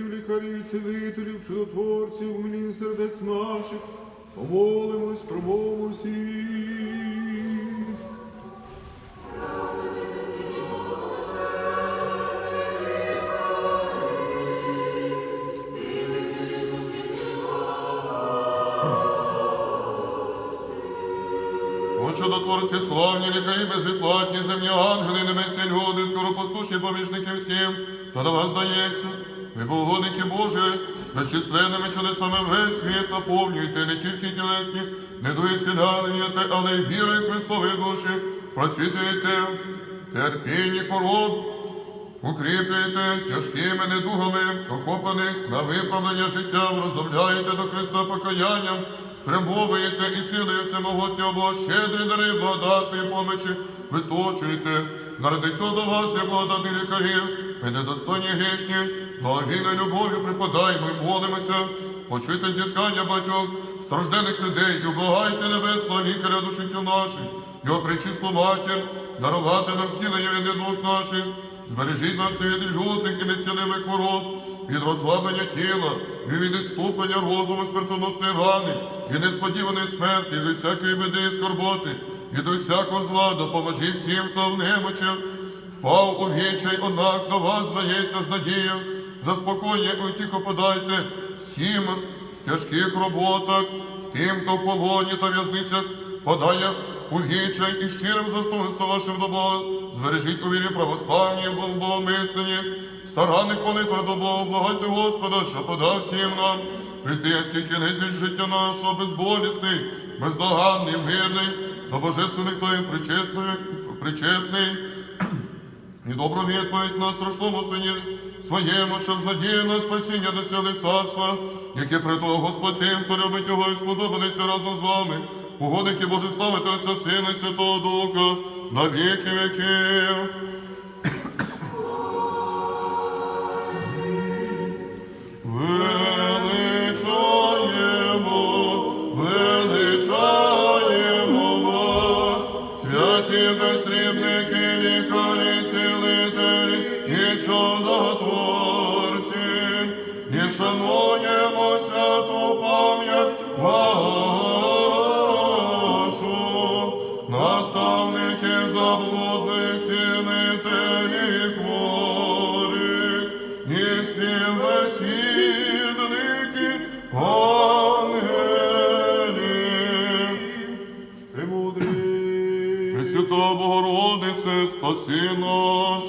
медиків, лікарів, і цілителів, чудотворців, умилінь сердець наших, помолимось, промовимось чудотворці славні, лікарі безвідплатні, земні ангели, небесні люди, скоропостушні помічники всім, та до вас дається. Ви богодники Божі, безчисленними чудесами весь світ наповнюйте, не тільки тілесні, не дує але й вірою Христової душі, просвітлюєте, терпінні пород, укріплюєте тяжкими недугами, окопаних на виправдання життя, розумляєте до Христа покаянням, спрямовуєте і силою всемогутнього Бога, щедрі дари благодатної помочі, виточуєте. Заради цього до вас, як благодатних лікарів, ми недостойні грішні, благовійною любов'ю припадаємо і молимося, почуйте зіткання батьох страждених людей, і облагайте небесного лікаря душі тіл наших, його причислу матір, дарувати нам сілення від дух наших, збережіть нас від лютих і нестяних хвороб, від розслаблення тіла, і від відступлення розуму смертоносної рани, і несподіваної смерті, від всякої біди і скорботи, від усякого зла. Допоможіть всім, хто в немочах, впав у вічай, однак до вас здається з надією, заспокоєння і утіху подайте. Всім тяжких роботах, тим, хто в полоні та в'язницях подає у вічай і щирим заступництво вашим до збережіть у вірі православній, в богомисленні, старанних молитвах до Бога, благайте Господа, що подав всім нам. Християнський кінець від життя нашого, безболісний, бездоганний, мирний, до божественних Твоїх причетний, причетний, і добру відповідь на страшному сині своєму, щоб з надією на спасіння досягли царства, яке притого Господь тим, хто любить його і сподобалися разом з вами. Угодники Божі славити Отця Сина і Святого Духа на віки віків. шануємо святу пам'ять вашу, наставники заблудних цінителі хворих, і співвесідники ангелів. Примудрі, Пресвята Богородице, спаси нас.